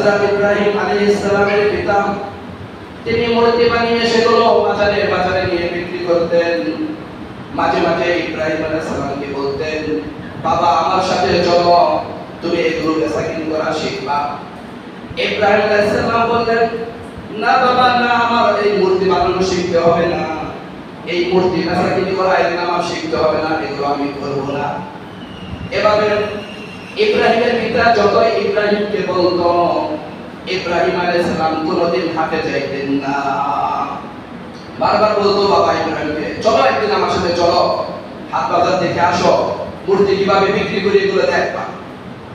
হযরত ইব্রাহিম আলাইহিস সালামের পিতা। তিনি মূর্তি বানিয়ে সেগুলো বাজারে বাজারে নিয়ে বিক্রি করতেন। মাঝে মাঝে ইব্রাহিম আলাইহিস সালামকে বলতেন, বাবা, আমার সাথে চলো, তুমি এগুলো বেচাকিনি করা শিখবা। ইব্রাহিম আলাইহিস সালাম বললেন, না বাবা, না, আমার এই মূর্তি বানানো শিখতে হবে না। এই মূর্তি বেচাকিনি করা এগুলো আমার শিখতে হবে না, এগুলো আমি করব না। এভাবে ইব্রাহিমের পিতা যতই ইব্রাহিমকে বলতো ইব্রাহিম আলাইহিস সালাম কোনোদিন হাতে যাইতেন না। বারবার বলতো, বাবা ইব্রাহিমকে, চলো একদিন আমার সাথে চলো। হাত বাজার দেখে আসো। মূর্তি কীভাবে বিক্রি করে এগুলো দেখবা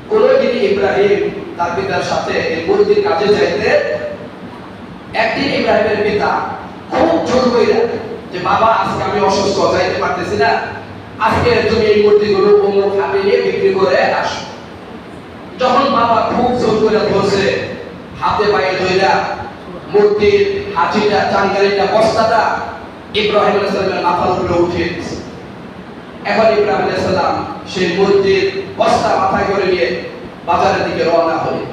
কোনোদিন ইব্রাহিম তার পিতার সাথে এই মূর্তির কাজে যাইতে একদিন ইব্রাহিমের পিতা খুব জোর কইরা, যে বাবা, আজকে আমি অসুস্থ, যাইতে পারতেছি না। আজকে তুমি এই মূর্তিগুলো অমুক হাতে নিয়ে বিক্রি করে আসো। যখন বাবা খুব জোর করে ধরছে হাতে পায়ে ধইরা মূর্তির হাঁচিটা চাঙ্গারিটা বস্তাটা ইব্রাহিম আলাইহিস মাথার উপরে উঠিয়ে দিছে। এখন ইব্রাহিম আলাইহিস সালাম সেই মূর্তির বস্তা মাথায় করে নিয়ে বাজারের দিকে রওনা হলেন।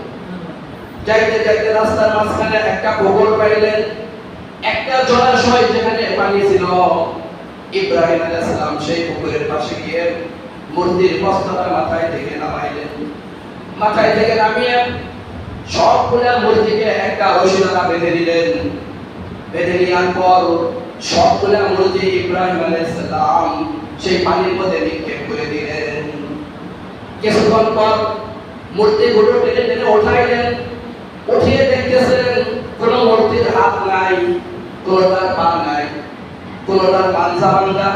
যাইতে যাইতে রাস্তার মাঝখানে একটা পুকুর পাইলেন, একটা জলাশয় যেখানে পানি ছিল। ইব্রাহিম আলাইহিস সালাম সেই পুকুরের পাশে গিয়ে মূর্তির বস্তাটা মাথায় থেকে নামাইলেন। মাথায় থেকে নামিয়ে সবগুলা মূর্তিকে একটা রশি বেঁধে দিলেন। বেঁধে নেওয়ার পর সবগুলা মূর্তি ইব্রাহিম আলাইহিস সালাম সেই পানির মধ্যে নিক্ষেপ করে দিলেন। কিছুক্ষণ পর মূর্তিগুলো টেনে টেনে উঠাইলেন উঠিয়ে দেখতেছেন কোনো মূর্তির হাত নাই, কোনোটার পা নাই, কোনোটার পাঞ্জা ভাঙ্গা,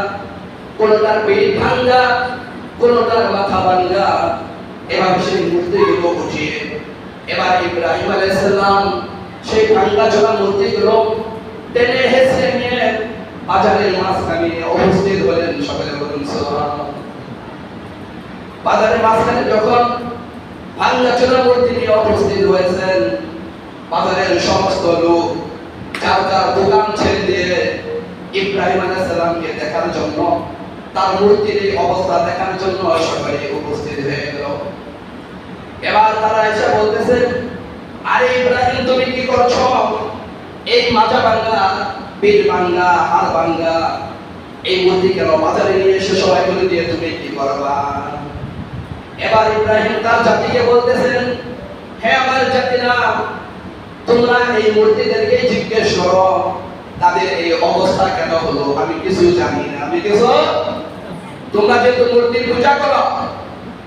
কোনোটার পেট ভাঙ্গা, কোনোটার মাথা ভাঙ্গা। এভাবে সেই মূর্তিগুলো উঠিয়ে এবার ইব্রাহিম আলাইহিস সালাম সেই ভাঙ্গা চলা মূর্তিগুলো টেনে হেসে নিয়ে বাজারের মাঝখানে উপস্থিত হলেন সকলে বলুন বাজারের মাঝখানে যখন ভাঙ্গা চোরা মূর্তি নিয়ে উপস্থিত হয়েছেন, বাজারের সমস্ত লোক যার যার দোকান ছেড়ে দিয়ে ইব্রাহিম আলাইহিস সালামকে দেখার জন্য, তার মূর্তির অবস্থা দেখার জন্য সকলে উপস্থিত হয়ে গেল। এবার তারা এসে বলতেছে, আরে ইব্রাহিম, তুমি কি করছ? এই মাজা ভাঙ্গা পিঠ ভাঙ্গা হাড় ভাঙ্গা এই মূর্তি কেন বাজারে নিয়ে এসে সবাই বলে দিয়ে তুমি কি করবা? এবার ইব্রাহিম তার জাতিকে বলতেছেন হে আমার জাতিরা তোমরা এই মূর্তিদেরকে জিজ্ঞেস করো, তাদের এই অবস্থা কেন হলো? আমি কিছু জানি না, আমি কিছু তোমরা যেহেতু মূর্তির পূজা করো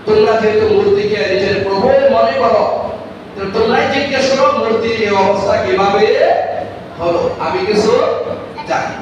তোমরা যেহেতু মূর্তিকে নিজের প্রভু মনে করো তোমরাই জিজ্ঞেস করো মূর্তির এই অবস্থা কীভাবে হলো আমি কিছু জানি।